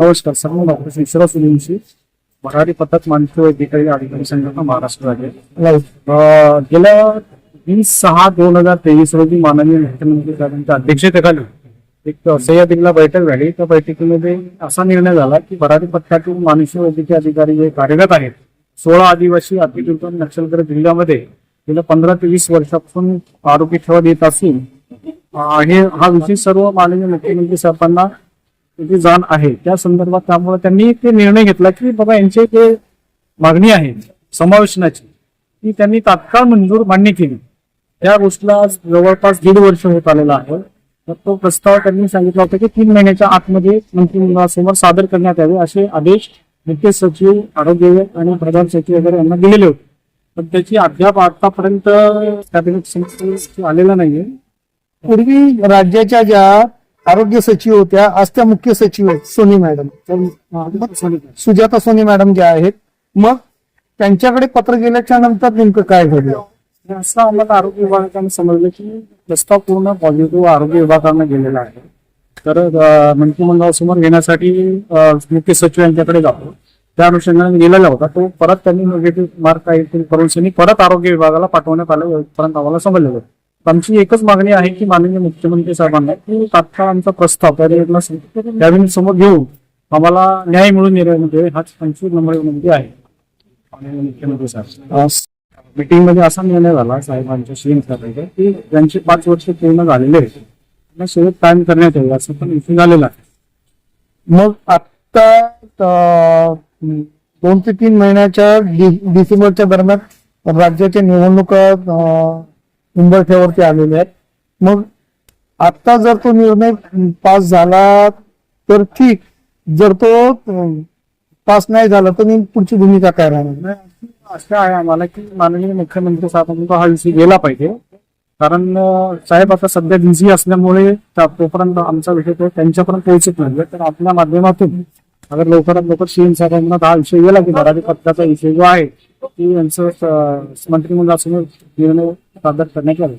नमस्कार सर्व डॉक्टर शिवराज सूर्यवंशी मराठी पद्धत मानतो अधिकारी अधिकारी संघटना महाराष्ट्र राज्य. गेल्या वीस सहा दोन हजार तेवीस रोजी माननीय मुख्यमंत्री साहेबांच्या अध्यक्षतेखाली एक सह्याद्रीला बैठक झाली. त्या बैठकीमध्ये असा निर्णय झाला की मराठी पथकातील मानुष्य वैद्यकीय अधिकारी जे कार्यरत आहेत सोळा आदिवासी अतिदुर्गम नक्षलग्रस्त जिल्ह्यामध्ये गेल्या पंधरा ते वीस वर्षापासून आरोग्य ठेवत येत असून हे हा विषय सर्व माननीय मुख्यमंत्री साहेबांना त्याची जाण आहे. त्या संदर्भात त्यामुळे त्यांनी ते निर्णय घेतला की बाबा यांचे जे मागणी आहे समावेशनाची ती त्यांनी तात्काळ मंजूर मान्य केली. त्या गोष्टीला जवळपास दीड वर्ष होत आलेला आहे. तर तो प्रस्ताव त्यांनी सांगितला होता की तीन महिन्याच्या आतमध्ये मंत्रिमंडळासमोर सादर करण्यात यावे असे आदेश मुख्य सचिव आरोग्य आणि प्रधान सचिव वगैरे यांना दिलेले होते. पण त्याची अद्याप आतापर्यंत कॅबिनेट समिती आलेला नाहीये. पूर्वी राज्याच्या ज्या आरोग्य सचिव होत्या आज त्या मुख्य सचिव आहेत सोनी मॅडम. सुजाता सोनी मॅडम ज्या आहेत मग त्यांच्याकडे पत्र गेल्याच्यानंतर नेमकं काय घडलं? असं आम्हाला आरोग्य विभागाने समजलं की प्रस्ताव पूर्ण पॉझिटिव्ह आरोग्य विभागाने गेलेला आहे. तर अं, मंत्रिमंडळासमोर घेण्यासाठी मुख्य सचिव यांच्याकडे जातो. त्या अनुषंगाने गेलेला होता. तो परत त्यांनी निगेटिव्ह मार्क काही करून परत आरोग्य विभागाला पाठवण्यात आलं पर्यंत आम्हाला समजलेलं होतं. आमची एकच मागणी आहे की माननीय मुख्यमंत्री साहेबांना की तात्काळ आमचा प्रस्ताव कॅबिनेट समोर घेऊन आम्हाला न्याय मिळून निर्णय हाच पंचवीस नंबर विनंती आहे. माननीय मुख्यमंत्री साहेब मीटिंगमध्ये असा निर्णय झाला साहेबांच्या सीएम साहेबांचा की ज्यांचे पाच वर्ष पूर्ण झालेले आहेत त्यांना सेवेत कायम करण्यात यावी असं पण इथे झालेलं आहे. मग आता दोन ते तीन महिन्याच्या डिसेंबरच्या दरम्यान राज्याच्या निवडणुका उंबरठ्यावरती आलेले आहेत. मग आता जर तो निर्णय पास झाला तर ठीक. जर तो पास नाही झाला तर पुढची भूमिका काय राहणार? असं आहे आम्हाला की माननीय मुख्यमंत्री साहेबांचा हा विषय गेला पाहिजे. कारण साहेब आता सध्या बिझी असल्यामुळे तोपर्यंत आमचा विषय तो त्यांच्यापर्यंत पोहोचत नाही. तर आपल्या माध्यमातून अगर लवकरात लवकर सीएम साहेबांना हा विषय गेला की मराठी पत्राचा विषय जो आहे की यांचं अं, मंत्रिमंडळासमोर निर्णय सादर करण्यात यावे.